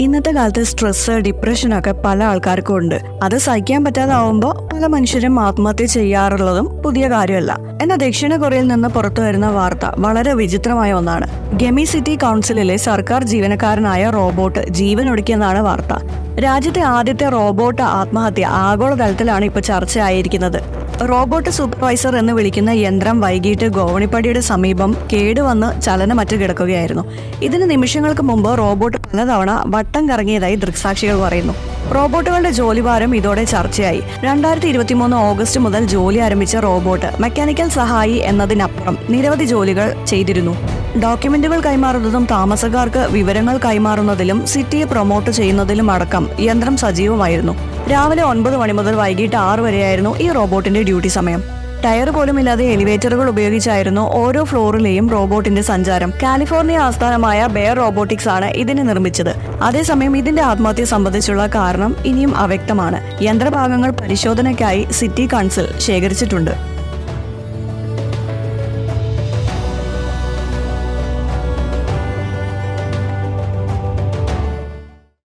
ഇന്നത്തെ കാലത്ത് സ്ട്രെസ് ഡിപ്രഷനൊക്കെ പല ആൾക്കാർക്കും ഉണ്ട് അത് സഹിക്കാൻ പറ്റാതാവുമ്പോൾ പല മനുഷ്യരും ആത്മഹത്യ ചെയ്യാറുള്ളതും പുതിയ കാര്യമല്ല. എന്നാൽ ദക്ഷിണ കൊറിയയിൽ നിന്ന് പുറത്തു വരുന്ന വാർത്ത വളരെ വിചിത്രമായ ഒന്നാണ്. ഗെമി സിറ്റി കൗൺസിലിലെ സർക്കാർ ജീവനക്കാരനായ റോബോട്ട് ജീവൻ ഒടുക്കിയെന്നാണ് വാർത്ത. രാജ്യത്തെ ആദ്യത്തെ റോബോട്ട് ആത്മഹത്യ ആഗോളതലത്തിലാണ് ഇപ്പോൾ ചർച്ചയായിരിക്കുന്നത്. റോബോട്ട് സൂപ്പർവൈസർ എന്ന് വിളിക്കുന്ന യന്ത്രം വൈകിട്ട് ഗോവണിപ്പടിയുടെ സമീപം കേടുവന്ന് ചലനമറ്റ് കിടക്കുകയായിരുന്നു. ഇതിന് നിമിഷങ്ങൾക്ക് മുമ്പ് റോബോട്ട് പലതവണ വട്ടം കറങ്ങിയതായി ദൃക്സാക്ഷികൾ പറയുന്നു. റോബോട്ടുകളുടെ ജോലിഭാരം ഇതോടെ ചർച്ചയായി. രണ്ടായിരത്തി ഇരുപത്തിമൂന്ന് ഓഗസ്റ്റ് മുതൽ ജോലി ആരംഭിച്ച റോബോട്ട് മെക്കാനിക്കൽ സഹായി എന്നതിനപ്പുറം നിരവധി ജോലികൾ ചെയ്തിരുന്നു. ഡോക്യുമെന്റുകൾ കൈമാറുന്നതും താമസക്കാർക്ക് വിവരങ്ങൾ കൈമാറുന്നതിലും സിറ്റിയെ പ്രൊമോട്ട് ചെയ്യുന്നതിലും അടക്കം യന്ത്രം സജീവമായിരുന്നു. രാവിലെ ഒൻപത് മണി മുതൽ വൈകിട്ട് ആറ് വരെയായിരുന്നു ഈ റോബോട്ടിന്റെ ഡ്യൂട്ടി സമയം. ടയർ പോലും ഇല്ലാതെ എലിവേറ്ററുകൾ ഉപയോഗിച്ചായിരുന്നു ഓരോ ഫ്ലോറിലെയും റോബോട്ടിന്റെ സഞ്ചാരം. കാലിഫോർണിയ ആസ്ഥാനമായ ബെയർ റോബോട്ടിക്സ് ആണ് ഇതിനെ നിർമ്മിച്ചത്. അതേസമയം ഇതിന്റെ ആത്മഹത്യ സംബന്ധിച്ചുള്ള കാരണം ഇനിയും അവ്യക്തമാണ്. യന്ത്രഭാഗങ്ങൾ പരിശോധനയ്ക്കായി സിറ്റി കൗൺസിൽ ശേഖരിച്ചിട്ടുണ്ട്.